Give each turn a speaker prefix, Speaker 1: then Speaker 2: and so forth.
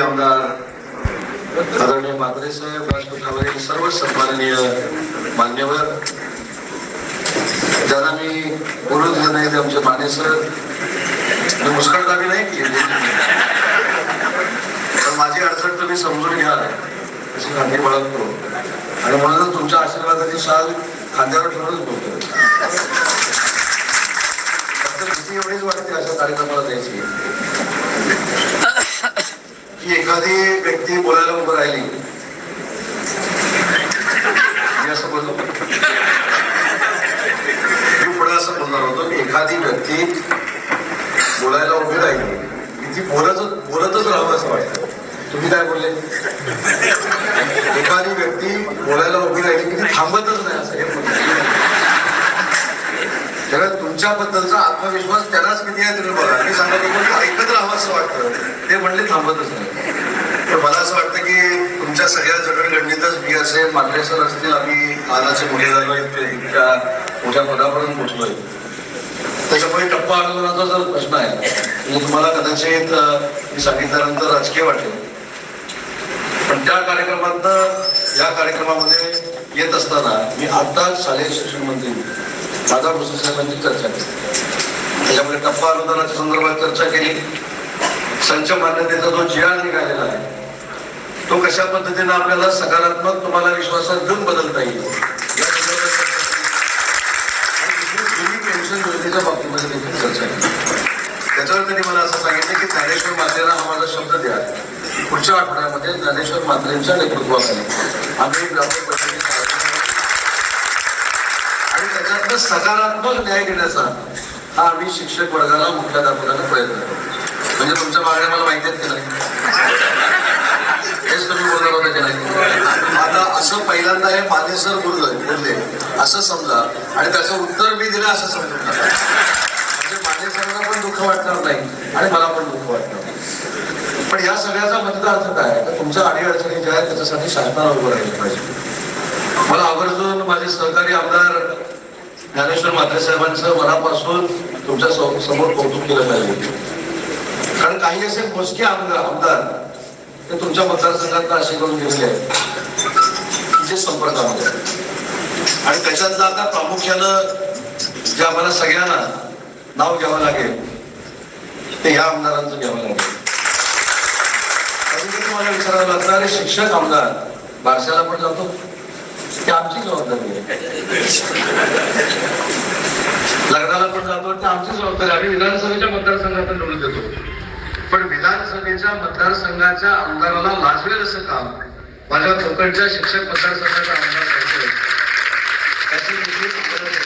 Speaker 1: आमदार आदरणीय मात्रे साहेब राजपथावरील सर्व सन्माननीय मान्यवर. ज्यांना मी बोलत नाही ते आमचे माने सर. मी मुस्कटदाबी नाही केली. पण माझी अडचण तुम्ही समजून घ्या. अशी खांदी बाळगतो. आणि म्हणूनच तुमच्या आशीर्वादाची शाल खांद्यावर ठेवूनच बोलतो. भीती एवढीच वाटते अशा कार्यक्रमाला द्यायची की एखादी व्यक्ती बोलायला उभं राहिली. मी असं बोललो मी पुढे असं बोलणार होतो की एखादी व्यक्ती बोलायला उभी राहिली. की ती बोलतच बोलतच राहावं असं वाटतं. तुम्ही काय बोलले? एखादी व्यक्ती बोलायला उभी राहिली की ती थांबतच नाही असं हे कारण तुमच्याबद्दलचा आत्मविश्वास त्यालाच किती आहे तुम्ही बघा. मी सांगत होतो ऐकत राहावं असं वाटतं. ते म्हणले थांबतच नाही. तर मला असं वाटतं की तुमच्या सगळ्या जडणघडणीतच मी असे मान्य सर असतील आम्ही कानाचे मुले झालो इतके इतक्या मोठ्या पदापर्यंत पोहोचलोय. त्याच्यामुळे टप्पा आंदोलनाचा जर प्रश्न आहे म्हणजे तुम्हाला कदाचित मी सांगितल्यानंतर राजकीय वाटेल. पण त्या कार्यक्रमात या कार्यक्रमामध्ये येत असताना मी आत्ताच शालेय शिक्षण मंत्री दादा भुसे साहेबांची चर्चा केली. त्याच्यामध्ये टप्पा अनुदानाच्या संदर्भात चर्चा केली. संच मान्यतेचा जो जिहाळ निघालेला आहे तो कशा पद्धतीने आपल्याला सकारात्मक तुम्हाला विश्वासात घेऊन बदलता येईल? पेन्शन योजनेच्या बाबतीमध्ये देखील चर्चा केली. त्याच्यावर त्यांनी मला असं सांगितलं की ज्ञानेश्वर मात्रेला हा माझा शब्द द्या. पुढच्या आठवड्यामध्ये ज्ञानेश्वर मात्रेंच्या नेतृत्वाखाली आम्ही ग्रामीण परिषदेची सकारात्मक न्याय देण्याचा हा आम्ही शिक्षक वर्गाला मुख्याध्यापकाला प्रयत्न करतो. म्हणजे तुमच्या मागण्या मला माहिती आहेत की नाही? हेच तुम्ही बोलणार होते की नाही? आता असं पहिल्यांदा हे मानेसर बोललं बोलले असं समजा आणि त्याचं उत्तर मी दिलं असं समजून नका म्हणजे मानेसरांना पण दुःख वाटणार नाही आणि मला पण दुःख वाटणार पण या सगळ्याचा मतदार अर्थ काय तुमच्या अडीअडचणी ज्या आहेत त्याच्यासाठी शासनाला उभं राहिलं पाहिजे. मला आवर्जून माझे सहकारी आमदार ज्ञानेश्वर म्हात्रे साहेबांचं मनापासून तुमच्यासमोर कौतुक केलं पाहिजे. कारण काही असे मोजके आमदार आमदार ते तुमच्या मतदारसंघात असे करून गेलेले आहेत. जे संपर्कामध्ये आणि त्याच्यातलं आता प्रामुख्यानं जे आम्हाला सगळ्यांना नाव घ्यावं लागेल ते ह्या आमदारांचं घ्यावं लागेल. कधी तुम्हाला विचारावं लागतं अरे शिक्षक आमदार बारशाला पण जातो. ती आमची जबाबदारी आहे. लग्नाला पण जातो ती आमची जबाबदारी आम्ही विधानसभेच्या मतदारसंघातून निवडून देतो. पण विधानसभेच्या मतदारसंघाच्या आमदाराला लाजवेल असं काम माझ्या कोकणच्या शिक्षक मतदारसंघाचा आमदार त्याची